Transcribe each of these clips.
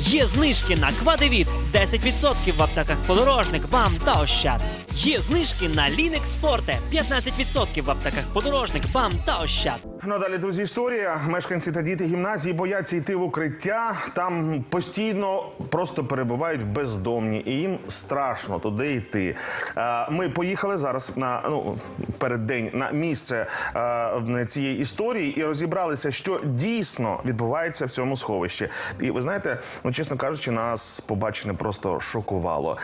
Є знижки на Квадевіт 10% в аптеках подорожник, бам та ощад. Є знижки на Лінекс Форте 15% в аптеках подорожник, бам та ощад. Надалі, друзі, історія. Мешканці та діти гімназії бояться йти в укриття. Там постійно просто перебувають бездомні, і їм страшно туди йти. Е, Ми поїхали зараз на ну перед день на місце е, цієї історії і розібралися, що дійсно відбувається в цьому сховищі. І ви знаєте, ну чесно кажучи, нас побачене просто шокувало.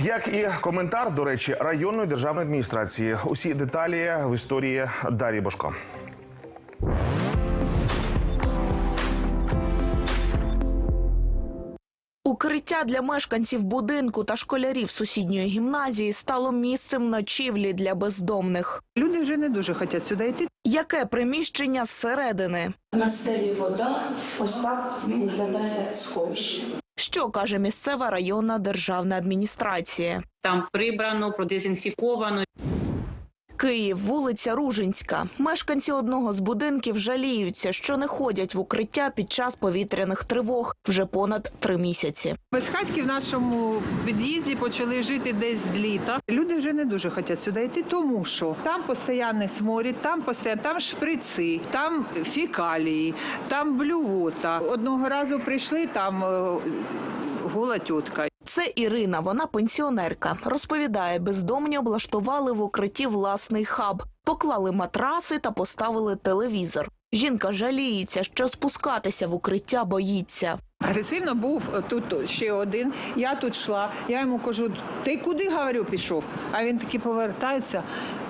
Як і коментар, до речі, районної державної адміністрації. Усі деталі в історії Дар'ї Бошко. Укриття для мешканців будинку та школярів сусідньої гімназії стало місцем ночівлі для бездомних. Люди вже не дуже хочуть сюди йти. Яке приміщення зсередини? На стелі вода, ось так виглядає сховище. Що каже місцева районна державна адміністрація? там прибрано, продезінфіковано. Київ, вулиця Ружинська. Мешканці одного з будинків жаліються, що не ходять в укриття під час повітряних тривог вже понад три місяці. Безхатьки в нашому під'їзді почали жити десь з літа. Люди вже не дуже хочуть сюди йти, тому що там постійний сморід, там постійно, там шприци, там фікалії, там блювота. Одного разу прийшли там е, гола тітка. Це Ірина, вона пенсіонерка. Розповідає, бездомні облаштували в укритті власний хаб, поклали матраси та поставили телевізор. Жінка жаліється, що спускатися в укриття боїться. Агресивно був тут ще один. Я тут йшла. Я йому кажу: ти куди говорю, пішов? А він таки повертається.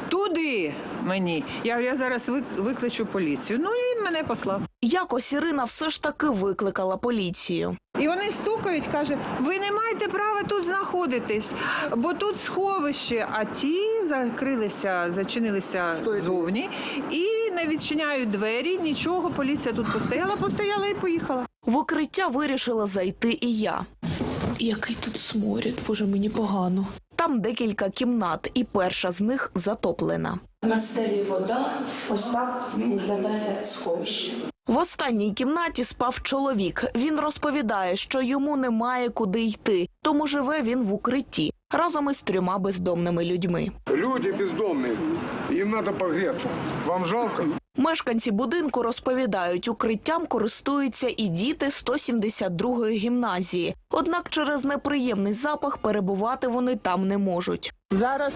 Туди мені. Я я зараз вик- викличу поліцію. Ну і він мене послав. Якось Ірина все ж таки викликала поліцію. І вони стукають, каже: ви не маєте права тут знаходитись, бо тут сховище. А ті закрилися, зачинилися зовні і не відчиняють двері. Нічого, поліція тут постояла, постояла і поїхала. В укриття вирішила зайти і я. Який тут сморід, боже, мені погано. Там декілька кімнат, і перша з них затоплена. На стелі вода, ось так виглядає сховище. В останній кімнаті спав чоловік. Він розповідає, що йому немає куди йти, тому живе він в укритті разом із трьома бездомними людьми. Люди бездомные, им надо погреться. Вам жалко? Мешканці будинку розповідають, укриттям користуються і діти 172-ї гімназії. Однак через неприємний запах перебувати вони там не можуть. Зараз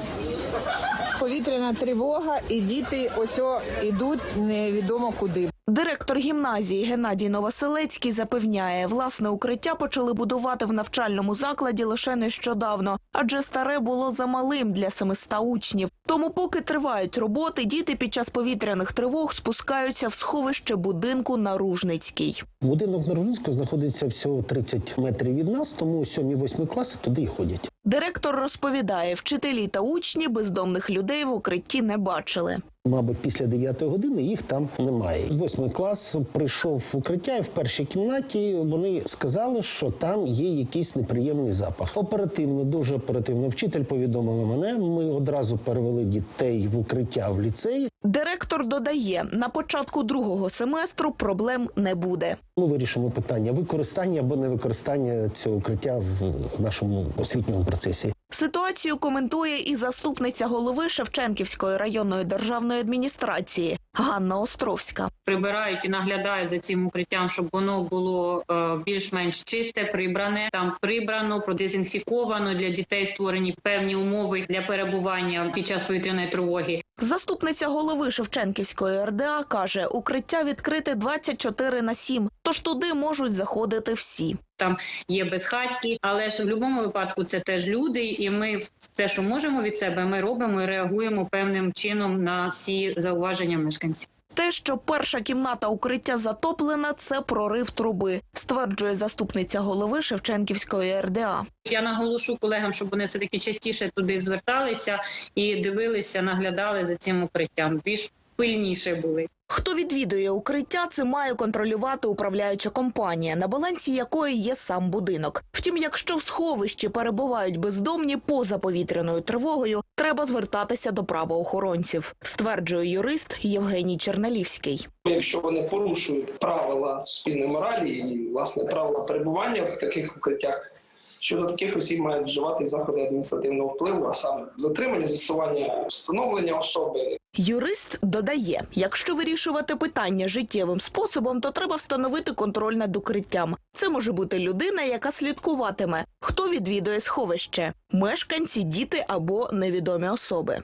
повітряна тривога, і діти ось о, ідуть невідомо куди. Директор гімназії Геннадій Новоселецький запевняє, власне укриття почали будувати в навчальному закладі лише нещодавно, адже старе було замалим для 700 учнів. Тому, поки тривають роботи, діти під час повітряних тривог спускаються в сховище будинку на Ружницькій. Будинок на знаходиться всього 30 метрів від нас, тому 7-8 класи туди і ходять. Директор розповідає, вчителі та учні бездомних людей в укритті не бачили. Мабуть, після 9 години їх там немає. Восьмий клас прийшов в укриття, і в першій кімнаті вони сказали, що там є якийсь неприємний запах. Оперативно, дуже оперативно. Вчитель повідомила мене. Ми одразу перевели дітей в укриття в ліцей. Директор додає, на початку другого семестру проблем не буде. Ми вирішимо питання використання або невикористання цього укриття в нашому освітньому процесі. Ситуацію коментує і заступниця голови Шевченківської районної державної адміністрації Ганна Островська. Прибирають і наглядають за цим укриттям, щоб воно було е, більш-менш чисте, прибране. Там прибрано, продезінфіковано для дітей створені певні умови для перебування під час повітряної тривоги. Заступниця голови Шевченківської РДА каже, укриття відкрите 24 на 7, тож туди можуть заходити всі. Там є безхатьки, але ж в будь-якому випадку це теж люди, і ми все, що можемо від себе, ми робимо і реагуємо певним чином на всі зауваження мешканців. Те, що перша кімната укриття затоплена, це прорив труби, стверджує заступниця голови Шевченківської РДА. Я наголошу колегам, щоб вони все таки частіше туди зверталися і дивилися, наглядали за цим укриттям. Більш пильніше були. Хто відвідує укриття, це має контролювати управляюча компанія, на балансі якої є сам будинок. Втім, якщо в сховищі перебувають бездомні поза повітряною тривогою, треба звертатися до правоохоронців, стверджує юрист Євгеній Черналівський. Якщо вони порушують правила спільної моралі і власне правила перебування в таких укриттях, щодо таких осіб мають вживати заходи адміністративного впливу, а саме затримання, з'ясування, встановлення особи, Юрист додає, якщо вирішувати питання життєвим способом, то треба встановити контроль над укриттям. Це може бути людина, яка слідкуватиме, хто відвідує сховище, мешканці, діти або невідомі особи.